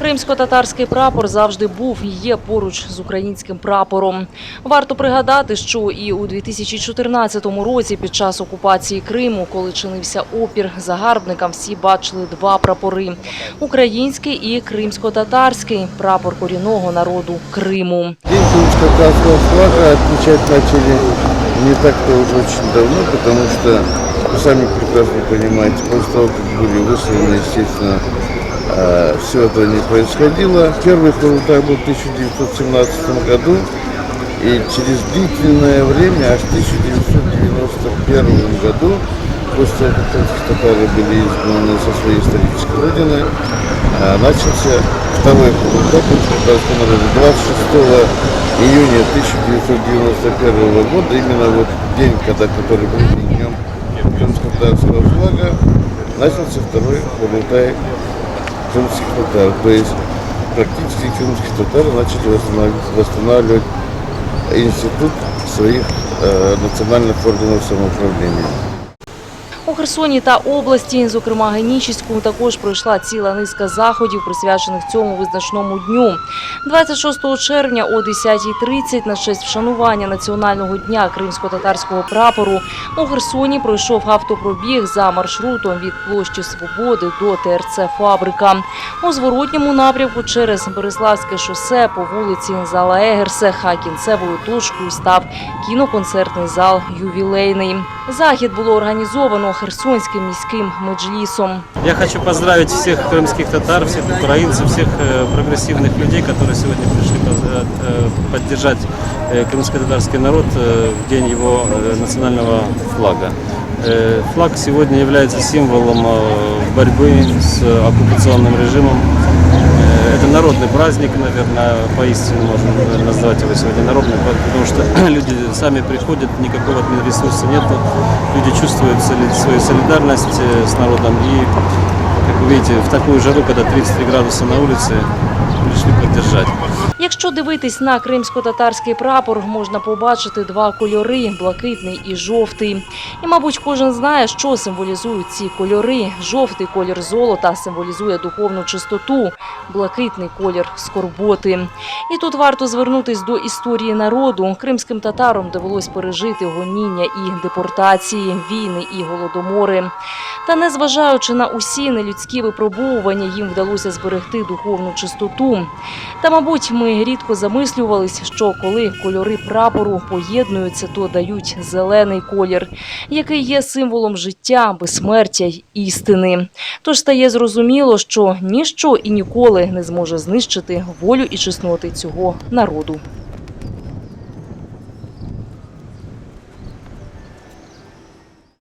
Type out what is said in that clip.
Кримсько-татарський прапор завжди був і є поруч з українським прапором. Варто пригадати, що і у 2014 році, під час окупації Криму, коли чинився опір загарбникам, всі бачили два прапори: український і кримсько-татарський прапор корінного народу Криму. День Крымско-татарского флага отмечать начали не так-то уж очень давно, потому что, вы сами прекрасно понимаете, после того, как были высланы, естественно, все это не происходило. Первый Курултай был в 1917 году, и через длительное время, аж в 1991 году, после того, как татары были изгнаны со своей исторической родины, а, начался второй Курултай Крымско-татарского народа 26 июня 1991 года, именно вот день, когда который был днем крымско-татарского флага, начался второй Курултай крымских татар. То есть практически крымские татары начали восстанавливать, восстанавливать институт своих э, национальных органов самоуправления. У Херсоні та області, зокрема Генічіську, також пройшла ціла низка заходів, присвячених цьому визначному дню. 26 червня о 10.30 на честь вшанування національного дня кримсько-татарського прапору у Херсоні пройшов автопробіг за маршрутом від площі Свободи до ТРЦ Фабрика. У зворотньому напрямку через Береславське шосе по вулиці Зала Егерсех, а кінцевою точкою став кіноконцертний зал Ювілейний. Захід було організовано Херсонським міським меджлісом. Я хочу поздравить всех крымских татар, всех украинцев, всех э, прогрессивных людей, которые сегодня пришли поз- э, поддержать э, крымско-татарский народ э, в день его э, национального флага. Э, Флаг сегодня является символом э, борьбы с оккупационным режимом. Э, Это народный праздник, наверное, поистине можно назвать его сегодня народным, потому что люди сами приходят, никакого ресурса нету, люди чувствуют свою солидарность с народом и, как вы видите, в такую жару, когда 33 градуса на улице. Якщо дивитись на кримсько-татарський прапор, можна побачити два кольори блакитний і жовтий. І, мабуть, кожен знає, що символізують ці кольори. Жовтий колір золота символізує духовну чистоту, блакитний колір скорботи. І тут варто звернутись до історії народу. Кримським татарам довелось пережити гоніння і депортації, війни і голодомори. Та незважаючи на усі нелюдські випробовування, їм вдалося зберегти духовну чистоту. Та, мабуть, ми рідко замислювались, що коли кольори прапору поєднуються, то дають зелений колір, який є символом життя, безсмертя й істини. Тож стає зрозуміло, що ніщо і ніколи не зможе знищити волю і чесноти цього народу.